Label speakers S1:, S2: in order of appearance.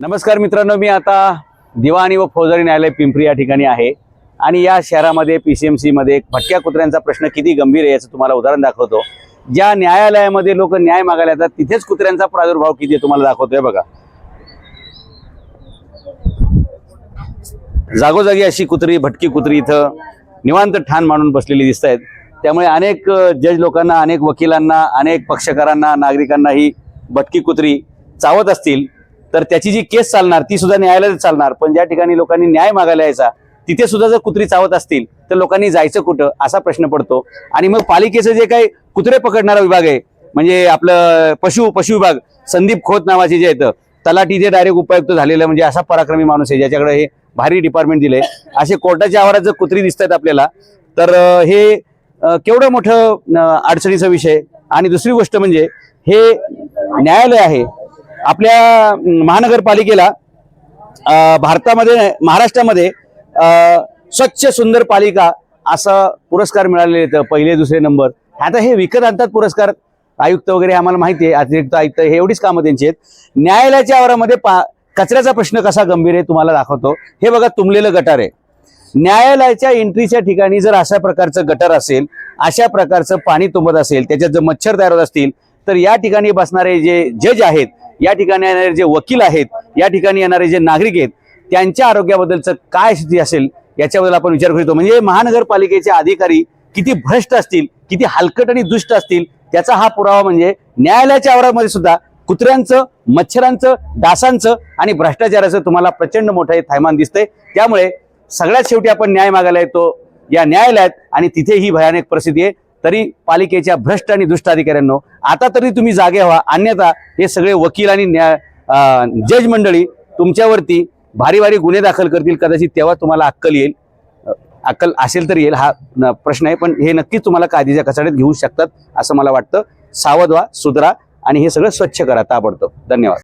S1: नमस्कार मित्रांनो मी आता दिवाणी व फौजदारी न्यायालय पिंपरी या ठिकाणी आहे. आणि या शहरामध्ये पी सी एम सीमध्ये भटक्या कुत्र्यांचा प्रश्न किती गंभीर आहे याचं तुम्हाला उदाहरण दाखवतो. ज्या न्यायालयामध्ये लोक न्याय मागायला येतात तिथेच कुत्र्यांचा प्रादुर्भाव किती आहे तुम्हाला दाखवतोय बघा. जागोजागी अशी कुत्री भटकी कुत्री इथं निवांत ठाण मांडून बसलेली दिसत आहेत त्यामुळे अनेक जज लोकांना अनेक वकिलांना अनेक पक्षकारांना नागरिकांना ही भटकी कुत्री चावत असतील. तर त्याची जी केस चालणार ती सुद्धा न्यायालयात चालणार. पण ज्या ठिकाणी लोकांनी न्याय मागायला यायचा तिथे सुद्धा जर कुत्री चावत असतील तर लोकांनी जायचं कुठं असा प्रश्न पडतो. आणि मग पालिकेचं जे काही कुत्रे पकडणारा विभाग आहे म्हणजे आपलं पशु पशु विभाग संदीप खोत नावाचे जे आहेत तलाठी जे डायरेक्ट उपायुक्त झालेलं म्हणजे असा पराक्रमी माणूस आहे ज्याच्याकडे हे भारी डिपार्टमेंट दिले असे कोर्टाच्या आवारात जर कुत्री दिसत आहेत आपल्याला तर हे केवढं मोठं अडचणीचा विषय आणि दुसरी गोष्ट म्हणजे हे न्यायालय आहे आपल्या महानगरपालिकेला भारतामध्ये महाराष्ट्रामध्ये स्वच्छ सुंदर पालिका असा पुरस्कार मिळालेले आहेत. पहिले दुसरे नंबर. आता हे विकत आणतात पुरस्कार. आयुक्त वगैरे आम्हाला माहिती आहे. अतिरिक्त आयुक्त हे एवढीच कामं त्यांची आहेत. न्यायालयाच्या आवारामध्ये पा कचऱ्याचा प्रश्न कसा गंभीर आहे तुम्हाला दाखवतो. हे बघा तुंबलेलं गटार आहे. न्यायालयाच्या एंट्रीच्या ठिकाणी जर अशा प्रकारचं गटर असेल अशा प्रकारचं पाणी तुंबत असेल त्याच्यात जर मच्छर तयार होत असतील तर या ठिकाणी बसणारे जे जज आहेत या ठिकाणी येणारे जे वकील आहेत या ठिकाणी येणारे जे नागरिक आहेत त्यांच्या आरोग्याबद्दलचं काय स्थिती असेल याच्याबद्दल आपण विचार करतो. म्हणजे महानगरपालिकेचे अधिकारी किती भ्रष्ट असतील किती हलकट आणि दुष्ट असतील त्याचा हा पुरावा म्हणजे न्यायालयाच्या आवारामध्ये सुद्धा कुत्र्यांचं मच्छरांचं डासांचं आणि भ्रष्टाचाराचं तुम्हाला प्रचंड मोठं हे थैमान दिसतंय. त्यामुळे सगळ्यात शेवटी आपण न्याय मागायला येतो या न्यायालयात आणि तिथे ही भयानक परिस्थिती आहे. तरी पालिकेच्या भ्रष्ट आणि दुष्ट अधिकाऱ्यांनो आता तरी तुम्ही जागे व्हा. अन्यथा हे सगळे वकील आणि न्याय जज मंडळी तुमच्यावरती भारी भारी गुन्हे दाखल करतील कदाचित तेव्हा तुम्हाला अक्कल येईल. अक्कल असेल तर येईल हा न- प्रश्न आहे. पण हे नक्कीच तुम्हाला कायद्याच्या कचाड्यात घेऊ शकतात असं मला वाटतं. सावध व्हा सुधरा आणि हे सगळं स्वच्छ करा ताबडतोब. धन्यवाद.